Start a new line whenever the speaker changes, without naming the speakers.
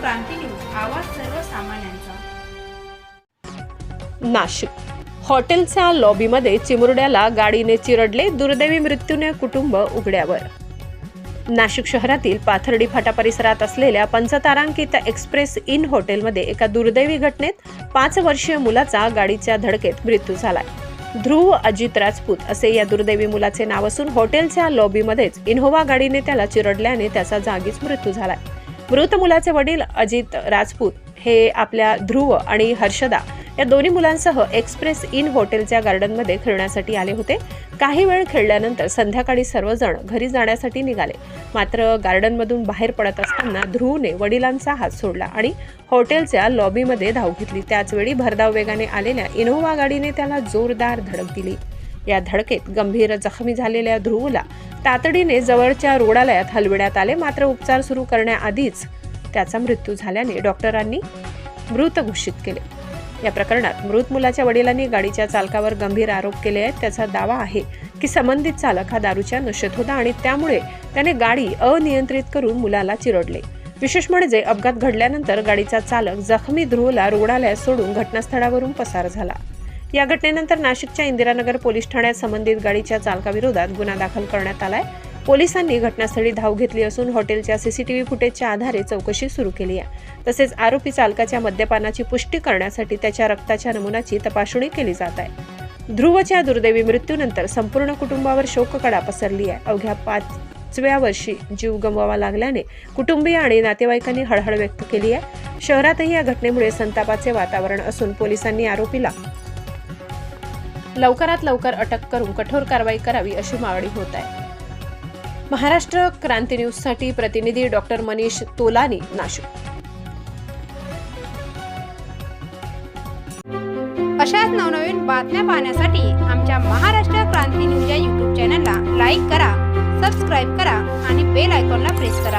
क्रांती news आवाज सर्वसामान्यांचा.
नाशिक. हॉटेलच्या लॉबीमध्ये चिमुरड्याला गाडीने चिरडले दुर्दैवी मृत्यूने कुटुंब उघड्यावर. नाशिक शहरातील पाथर्डी फाटा परिसरात असलेल्या पंचतारांकित एक्सप्रेस इन हॉटेलमध्ये एका दुर्दैवी घटनेत पाच वर्षीय मुलाचा गाडीच्या धडकेत मृत्यू झालाय. ध्रुव अजित राजपूत असे या दुर्दैवी मुलाचे नाव असून हॉटेलच्या लॉबीमध्येच इनोव्हा गाडीने त्याला चिरडल्याने त्याचा जागीच मृत्यू झालाय. मृत मुलाचे वडील अजित राजपूत हे आपल्या ध्रुव आणि हर्षदा या दोन्ही मुलांसह एक्सप्रेस इन हॉटेलच्या गार्डनमध्ये खेळण्यासाठी आले होते. काही वेळ खेळल्यानंतर संध्याकाळी सर्वजण घरी जाण्यासाठी निघाले. मात्र गार्डनमधून बाहेर पडत असताना ध्रुवने वडिलांचा हात सोडला आणि हॉटेलच्या लॉबीमध्ये धाव घेतली. त्याचवेळी भरधाव वेगाने आलेल्या इनोव्हा गाडीने त्याला जोरदार धडक दिली. या धडकेत गंभीर जखमी झालेल्या ध्रुवला तातडीने जवळच्या रुग्णालयात हलविण्यात आले. मात्र उपचार सुरू करण्याआधीच त्याचा मृत्यू झाल्याने डॉक्टरांनी मृत घोषित केले. या प्रकरणात मृत मुलाच्या वडिलांनी गाडीच्या चालकावर गंभीर आरोप केले आहेत. त्याचा दावा आहे की संबंधित चालक हा दारूच्या नशेत होता आणि त्यामुळे त्याने गाडी अनियंत्रित करून मुलाला चिरडले. विशेष म्हणजे अपघात घडल्यानंतर गाडीचा चालक जखमी ध्रुवला रुग्णालयात सोडून घटनास्थळावरून पसार झाला. या घटनेनंतर नाशिकच्या इंदिरानगर पोलीस ठाण्यात संबंधित गाडीच्या चालकाविरोधात गुन्हा दाखल करण्यात आलाय. पोलिसांनी घटनास्थळी धाव घेतली असून हॉटेलच्या सीसीटीव्ही फुटेजच्या आधारे चौकशी सुरू केली आहे. तसेच आरोपी चालकाच्या मद्यपानाची पुष्टी करण्यासाठी त्याच्या रक्ताच्या नमुनाची तपासणी केली जात आहे. ध्रुवच्या दुर्दैवी मृत्यूनंतर संपूर्ण कुटुंबावर शोककडा पसरली आहे. अवघ्या पाचव्या वर्षी जीव गमवावा लागल्याने कुटुंबीय आणि नातेवाईकांनी हळहळ व्यक्त केली आहे. शहरातही या घटनेमुळे संतापाचे वातावरण असून पोलिसांनी आरोपीला लवकरात लवकर अटक करून कठोर कारवाई करावी अशी मागणी होत आहे. महाराष्ट्र क्रांती न्यूजसाठी प्रतिनिधी डॉक्टर मनीष तोलानी नाशिक.
अशाच नवनवीन बातम्या पाहण्यासाठी आमच्या महाराष्ट्र क्रांती न्यूज या यूट्यूब चॅनलला लाईक करा सबस्क्राईब करा आणि बेल आयकॉनला प्रेस करा.